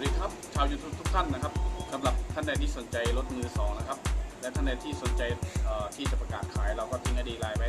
วัสดีครับชาวยูทูบทุกท่านนะครับสำหรับท่านใดที่สนใจรถมือสองนะครับ และท่านใดที่สนใจที่จะประกาศขายเราก็ทิ้งไอดีไลน์